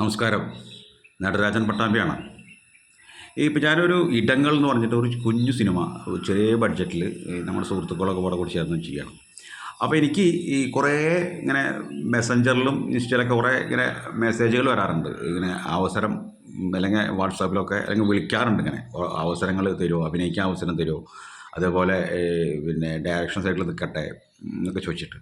നമസ്കാരം. നടരാജൻ പട്ടാമ്പിയാണ്. ഇപ്പം ഞാനൊരു ഇടങ്ങൾ എന്ന് പറഞ്ഞിട്ട് ഒരു കുഞ്ഞു സിനിമ ചെറിയ ബഡ്ജറ്റിൽ നമ്മുടെ സുഹൃത്തുക്കളൊക്കെ കൂടെ കൂടി ചേർന്ന് ചെയ്യണം അപ്പോൾ എനിക്ക് ഈ കുറേ ഇങ്ങനെ മെസ്സഞ്ചറിലും ഇൻസ്റ്റയിലൊക്കെ കുറേ ഇങ്ങനെ മെസ്സേജുകൾ വരാറുണ്ട്. ഇങ്ങനെ അവസരം അല്ലെങ്കിൽ വാട്സാപ്പിലൊക്കെ അല്ലെങ്കിൽ വിളിക്കാറുണ്ട് ഇങ്ങനെ. അവസരങ്ങൾ തരുമോ അഭിനയിക്കാൻ അവസരം തരുമോ അതേപോലെ പിന്നെ ഡയറക്ഷൻ സൈഡിൽ നിൽക്കട്ടെ എന്നൊക്കെ ചോദിച്ചിട്ട്.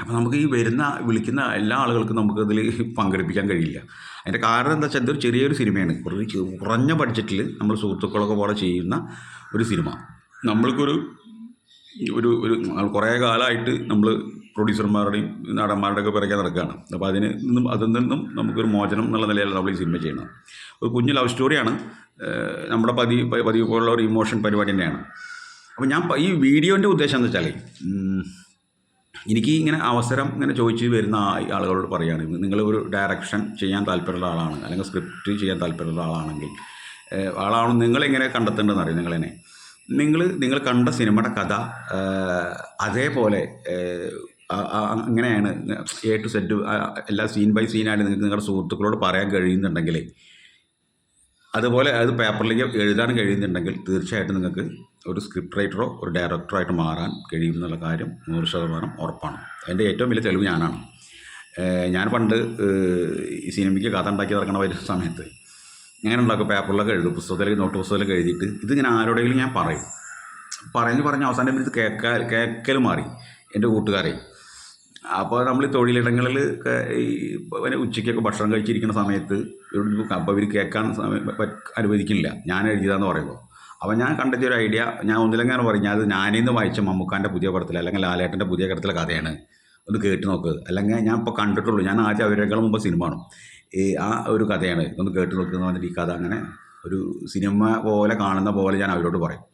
അപ്പോൾ നമുക്ക് ഈ വരുന്ന വിളിക്കുന്ന എല്ലാ ആളുകൾക്കും നമുക്ക് അതിൽ പങ്കെടുപ്പിക്കാൻ കഴിയില്ല. അതിന്റെ കാരണം എന്താ വെച്ചാൽ ഇതൊരു ചെറിയൊരു സിനിമയാണ്. കുറച്ച് കുറഞ്ഞ ബഡ്ജറ്റിൽ നമ്മൾ സുഹൃത്തുക്കളൊക്കെ പോലെ ചെയ്യുന്ന ഒരു സിനിമ. നമ്മൾക്കൊരു ഒരു ഒരു കുറേ കാലമായിട്ട് നമ്മൾ പ്രൊഡ്യൂസർമാരുടെയും നടന്മാരുടെയൊക്കെ പിറകെ നടക്കുകയാണ് അപ്പോൾ അതിന് നിന്നും അതിൽ നിന്നും നമുക്കൊരു മോചനം എന്നുള്ള നിലയിലാണ് നമ്മൾ ഈ സിനിമ ചെയ്യുന്നത്. ഒരു കുഞ്ഞു ലവ് സ്റ്റോറിയാണ്. നമ്മുടെ പതി പതിവ് പോലുള്ള ഒരു ഇമോഷൻ പരിപാടി തന്നെയാണ്. അപ്പോൾ ഞാൻ ഈ വീഡിയോന്റെ ഉദ്ദേശം എന്താ വെച്ചാൽ എനിക്ക് ഇങ്ങനെ അവസരം ഇങ്ങനെ ചോദിച്ച് വരുന്ന ആളുകളോട് പറയുകയാണ് നിങ്ങൾ ഒരു ഡയറക്ഷൻ ചെയ്യാൻ താല്പര്യമുള്ള ആളാണ് അല്ലെങ്കിൽ സ്ക്രിപ്റ്റ് ചെയ്യാൻ താല്പര്യമുള്ള ആളാണെങ്കിൽ ആളാണ് നിങ്ങളെങ്ങനെ കണ്ടെത്തേണ്ടതെന്ന് അറിയാം നിങ്ങളെന്നെ? നിങ്ങൾ നിങ്ങൾ കണ്ട സിനിമയുടെ കഥ അതേപോലെ അങ്ങനെയാണ് എ ടു സെറ്റ് എല്ലാ സീൻ ബൈ സീനായിട്ട് നിങ്ങൾക്ക് നിങ്ങളുടെ സുഹൃത്തുക്കളോട് പറയാൻ കഴിയുന്നുണ്ടെങ്കിൽ അതുപോലെ അത് പേപ്പറിലേക്ക് എഴുതാൻ കഴിയുന്നുണ്ടെങ്കിൽ തീർച്ചയായിട്ടും നിങ്ങൾക്ക് ഒരു സ്ക്രിപ്റ്റ് റൈറ്ററോ ഒരു ഡയറക്ടറോ ആയിട്ട് മാറാൻ കഴിയും എന്നുള്ള കാര്യം നൂറ് ശതമാനം ഉറപ്പാണ്. എന്റെ ഏറ്റവും വലിയ തെളിവ് ഞാനാണ്. ഞാൻ പണ്ട് ഈ സിനിമയ്ക്ക് കഥ ഉണ്ടാക്കി ഇറങ്ങണ വരുന്ന സമയത്ത് ഇങ്ങനെ ഉണ്ടാക്കും പേപ്പറിലൊക്കെ എഴുതും പുസ്തകത്തിലേക്ക് നോട്ട് പുസ്തകത്തിലൊക്കെ എഴുതിയിട്ട് ഇതിങ്ങനെ ആരോടെങ്കിലും ഞാൻ പറയും. പറഞ്ഞ് പറഞ്ഞ് അവസാനം ഇത് കേൾക്കാൻ കേൾക്കൽ മാറി. എന്റെ കൂട്ടുകാരെ. അപ്പോൾ നമ്മൾ തൊഴിലിടങ്ങളിൽ ഈ പിന്നെ ഉച്ചയ്ക്കൊക്കെ ഭക്ഷണം കഴിച്ചിരിക്കുന്ന സമയത്ത് അപ്പോൾ ഇവർ കേൾക്കാൻ അനുവദിക്കില്ല ഞാൻ എഴുതിയതാന്ന് പറയുമ്പോൾ അപ്പോൾ ഞാൻ കണ്ടെത്തിയ ഒരു ഐഡിയ ഞാൻ ഒന്നിലെങ്ങനെ പറഞ്ഞു അത് ഞാനിന്ന് വായിച്ച മമ്മൂക്കാന്റെ പുതിയ പടത്തിൽ അല്ലെങ്കിൽ ലാലേട്ടന്റെ പുതിയ പടത്തിലെ കഥയാണ്. ഒന്ന് കേട്ട് നോക്ക്. അല്ലെങ്കിൽ ഞാൻ ഇപ്പോൾ കണ്ടിട്ടുള്ളൂ ഞാൻ ആദ്യം അവരെക്കാൾ മുമ്പ് സിനിമ ആണ് ഈ ആ ഒരു കഥയാണ്. ഒന്ന് കേട്ട് നോക്കുന്ന പറഞ്ഞിട്ട് ഈ കഥ അങ്ങനെ ഒരു സിനിമ പോലെ കാണുന്ന പോലെ ഞാൻ അവരോട് പറയും.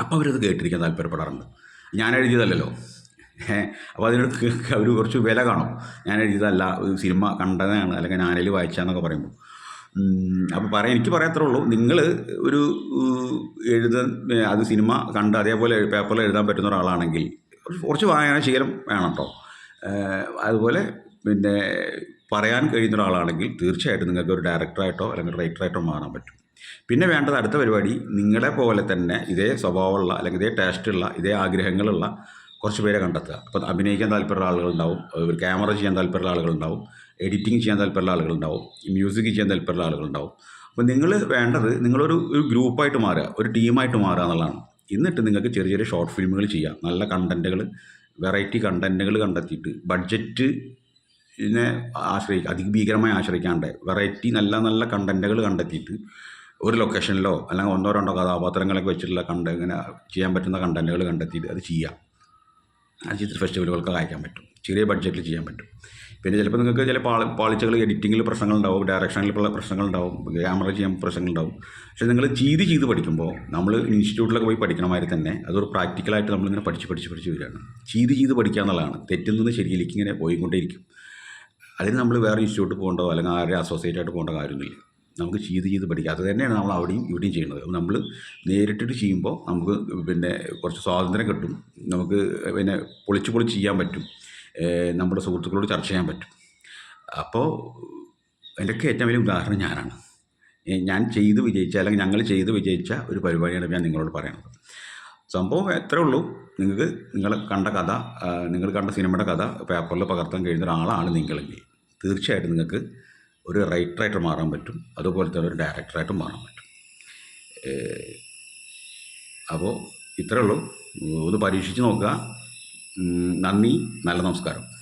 അപ്പോൾ അവരത് കേട്ടിരിക്കാൻ താല്പര്യപ്പെടാറുണ്ട്. ഞാൻ എഴുതിയതല്ലല്ലോ. അപ്പോൾ അതിനൊരു അവർ കുറച്ച് വില കാണും. ഞാൻ എഴുതിയതല്ല സിനിമ കണ്ടതാണ് അല്ലെങ്കിൽ ഞാനിൽ വായിച്ചാന്നൊക്കെ പറയുമ്പോൾ അപ്പോൾ പറയാം എനിക്ക് പറയാത്രേ ഉള്ളൂ. നിങ്ങൾ ഒരു എഴുത അത് സിനിമ കണ്ട് അതേപോലെ പേപ്പറിൽ എഴുതാൻ പറ്റുന്ന ഒരാളാണെങ്കിൽ കുറച്ച് വായന വായനാശീലം വേണം കേട്ടോ അതുപോലെ പിന്നെ പറയാൻ കഴിയുന്ന ഒരാളാണെങ്കിൽ തീർച്ചയായിട്ടും നിങ്ങൾക്ക് ഒരു ഡയറക്ടറായിട്ടോ അല്ലെങ്കിൽ റൈറ്ററായിട്ടോ മാറാൻ പറ്റും. പിന്നെ വേണ്ടത് അടുത്ത പരിപാടി നിങ്ങളെ പോലെ തന്നെ ഇതേ സ്വഭാവമുള്ള അല്ലെങ്കിൽ ഇതേ ടേസ്റ്റുള്ള ഇതേ ആഗ്രഹങ്ങളുള്ള കുറച്ച് പേരെ കണ്ടെത്തുക. അപ്പോൾ അഭിനയിക്കാൻ താല്പര്യമുള്ള ആളുകളുണ്ടാവും. ക്യാമറ ചെയ്യാൻ താല്പര്യമുള്ള ആളുകളുണ്ടാവും. എഡിറ്റിംഗ് ചെയ്യാൻ താല്പര്യമുള്ള ആളുകളുണ്ടാവും. മ്യൂസിക് ചെയ്യാൻ താല്പര്യമുള്ള ആളുകളുണ്ടാവും. അപ്പോൾ നിങ്ങൾ വേണ്ടത് നിങ്ങളൊരു ഒരു ഗ്രൂപ്പായിട്ട് മാറുക. ഒരു ടീമായിട്ട് മാറുക എന്നുള്ളതാണ്. എന്നിട്ട് നിങ്ങൾക്ക് ചെറിയ ചെറിയ ഷോർട്ട് ഫിലിമുകൾ ചെയ്യാം. നല്ല കണ്ടന്റുകൾ വെറൈറ്റി കണ്ടന്റുകൾ കണ്ടെത്തിയിട്ട് ബഡ്ജറ്റ് ഇതിനെ ആശ്രയിക്കുക അതിഭീകരമായി ആശ്രയിക്കാണ്ട് വെറൈറ്റി നല്ല നല്ല കണ്ടന്റുകൾ കണ്ടെത്തിയിട്ട് ഒരു ലൊക്കേഷനിലോ അല്ലെങ്കിൽ ഒന്നോ രണ്ടോ കഥാപാത്രങ്ങളൊക്കെ വെച്ചിട്ടുള്ള കണ്ട ഇങ്ങനെ ചെയ്യാൻ പറ്റുന്ന കണ്ടന്റുകൾ കണ്ടെത്തിയിട്ട് അത് ചെയ്യാം. അത് ചിത്ര ഫെസ്റ്റിവലുകൾക്ക് അയക്കാൻ പറ്റും. ചെറിയ ബഡ്ജറ്റിൽ ചെയ്യാൻ പറ്റും. പിന്നെ ചിലപ്പോൾ നിങ്ങൾക്ക് ചില പാളി പാളിച്ചകൾ എഡിറ്റിങ്ങിൽ പ്രശ്നങ്ങളുണ്ടാവും ഡയറക്ഷനിൽ പ്രശ്നങ്ങളുണ്ടാവും ക്യാമറ ചെയ്യാൻ പ്രശ്നങ്ങളുണ്ടാവും. പക്ഷേ നിങ്ങൾ ചെയ്ത് ചെയ്ത് പഠിക്കുമ്പോൾ നമ്മൾ ഇൻസ്റ്റിറ്റ്യൂട്ടിലൊക്കെ പോയി പഠിക്കണ മാതിരി തന്നെ അതൊരു പ്രാക്ടിക്കലായിട്ട് നമ്മളിങ്ങനെ പഠിച്ച് പഠിച്ച് പഠിച്ച് വരികയാണ്. ചെയ്ത് ചെയ്ത് പഠിക്കുക എന്നുള്ളതാണ്. തെറ്റിൽ നിന്ന് ശരിയിലേക്ക് ഇങ്ങനെ പോയിക്കൊണ്ടേയിരിക്കും. അതിന് നമ്മൾ വേറെ ഇൻസ്റ്റിറ്റ്യൂട്ട് പോകേണ്ടോ അല്ലെങ്കിൽ ആരെയും അസോസിയേറ്റ് ആയിട്ട് പോകേണ്ട കാര്യമൊന്നുമില്ല. നമുക്ക് ചെയ്ത് ചെയ്ത് പഠിക്കാം. അത് തന്നെയാണ് നമ്മൾ അവിടെയും ഇവിടെയും ചെയ്യുന്നത്. അപ്പോൾ നമ്മൾ നേരിട്ടിട്ട് ചെയ്യുമ്പോൾ നമുക്ക് പിന്നെ കുറച്ച് സ്വാതന്ത്ര്യം കിട്ടും. നമുക്ക് പിന്നെ പൊളിച്ച് പൊളിച്ച് ചെയ്യാൻ പറ്റും. നമ്മുടെ സുഹൃത്തുക്കളോട് ചർച്ച ചെയ്യാൻ പറ്റും. അപ്പോൾ എന്റെയൊക്കെ ഏറ്റവും വലിയ ഉദാഹരണം ഞാനാണ്. ഞാൻ ചെയ്ത് വിജയിച്ച അല്ലെങ്കിൽ ഞങ്ങൾ ചെയ്ത് വിജയിച്ച ഒരു പരിപാടിയാണ് ഞാൻ നിങ്ങളോട് പറയുന്നത് സംഭവം എത്രേ ഉള്ളൂ. നിങ്ങൾക്ക് നിങ്ങൾ കണ്ട കഥ നിങ്ങൾ കണ്ട സിനിമയുടെ കഥ പേപ്പറിൽ പകർത്താൻ കഴിയുന്ന ഒരാളാണ് നിങ്ങളെങ്കിൽ. തീർച്ചയായിട്ടും നിങ്ങൾക്ക് ഒരു റൈറ്ററായിട്ട് മാറാൻ പറ്റും. അതുപോലെ തന്നെ ഒരു ഡയറക്ടറായിട്ട് മാറാൻ പറ്റും. അപ്പോൾ ഇത്രയേ ഉള്ളൂ. ഒന്ന് പരീക്ഷിച്ച് നോക്കുക. നന്ദി. നല്ല നമസ്കാരം.